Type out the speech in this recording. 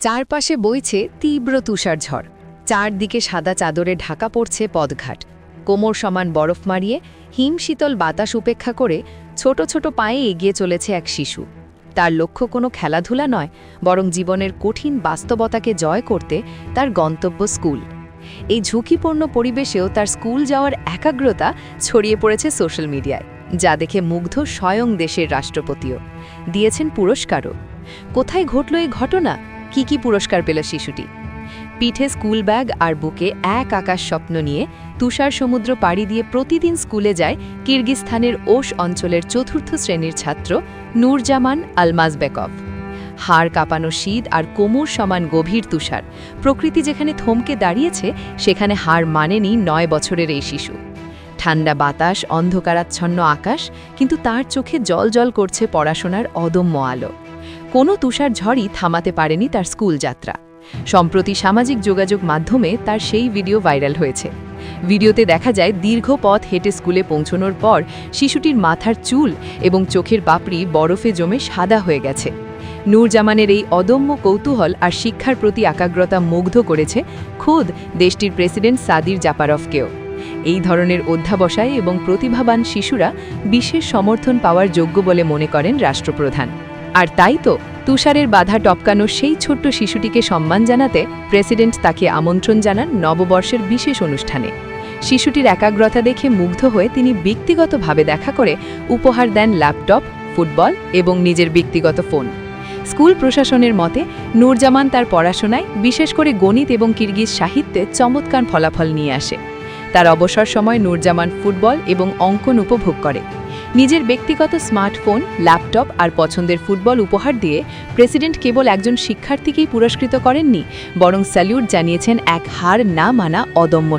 চারপাশে বইছে তীব্র তুষার ঝড়। চারদিকে সাদা চাদরে ঢাকা পড়ছে পদঘাট কোমর সমান বরফ মারিয়ে, হিম শীতল বাতাস উপেক্ষা করে ছোট ছোট পায়ে এগিয়ে চলেছে এক শিশু। তার লক্ষ্য কোনো খেলাধুলা নয়, বরং জীবনের কঠিন বাস্তবতাকে জয় করতে তার গন্তব্য স্কুল। এই ঝুঁকিপূর্ণ পরিবেশেও তার স্কুল যাওয়ার একাগ্রতা ছড়িয়ে পড়েছে সোশ্যাল মিডিয়ায়, যা দেখে মুগ্ধ স্বয়ং দেশের রাষ্ট্রপতিও। দিয়েছেন পুরস্কারও। কোথায় ঘটল এই ঘটনা? কি কি পুরস্কার পেল শিশুটি? পিঠে স্কুল ব্যাগ আর বুকে এক আকাশ স্বপ্ন নিয়ে তুষার সমুদ্র পাড়ি দিয়ে প্রতিদিন স্কুলে যায় কিরগিস্তানের ওশ অঞ্চলের চতুর্থ শ্রেণির ছাত্র নূরজামান আলমাজবেকভ হাড় কাঁপানো শীত আর কোমর সমান গভীর তুষার। প্রকৃতি যেখানে থমকে দাঁড়িয়েছে, সেখানে হার মানেনি নয় বছরের এই শিশু। ঠান্ডা বাতাস, অন্ধকারাচ্ছন্ন আকাশ, কিন্তু তার চোখে জল জল করছে পড়াশোনার অদম্য আলো। কোনো তুষার ঝড়ই থামাতে পারেনি তার স্কুল যাত্রা। সম্প্রতি সামাজিক যোগাযোগ মাধ্যমে তার সেই ভিডিও ভাইরাল হয়েছে। ভিডিওতে দেখা যায়, দীর্ঘ পথ হেঁটে স্কুলে পৌঁছনোর পর শিশুটির মাথার চুল এবং চোখের পাপড়ি বরফে জমে সাদা হয়ে গেছে। নূরজামানের এই অদম্য কৌতূহল আর শিক্ষার প্রতি একাগ্রতা মুগ্ধ করেছে খোদ দেশটির প্রেসিডেন্ট সাদির জাপারফকেও। এই ধরনের অধ্যাবসায় এবং প্রতিভাবান শিশুরা বিশেষ সমর্থন পাওয়ার যোগ্য বলে মনে করেন রাষ্ট্রপ্রধান। আর তাই তো তুষারের বাধা টপকানো সেই ছোট্ট শিশুটিকে সম্মান জানাতে প্রেসিডেন্ট তাকে আমন্ত্রণ জানান নববর্ষের বিশেষ অনুষ্ঠানে। শিশুটির একাগ্রতা দেখে মুগ্ধ হয়ে তিনি ব্যক্তিগতভাবে দেখা করে উপহার দেন ল্যাপটপ, ফুটবল এবং নিজের ব্যক্তিগত ফোন। স্কুল প্রশাসনের মতে, নূরজামান তার পড়াশোনায় বিশেষ করে গণিত এবং কিরগিজ সাহিত্যে চমৎকার ফলাফল নিয়ে আসে। তার অবসর সময় নূরজামান ফুটবল এবং অঙ্কন উপভোগ করে। নিজের ব্যক্তিগত স্মার্টফোন, ল্যাপটপ আর পছন্দের ফুটবল উপহার দিয়ে প্রেসিডেন্ট কেবল একজন শিক্ষার্থীকেই পুরস্কৃত করেননি, বরং স্যালিউট জানিয়েছেন এক হার না মানা অদম্য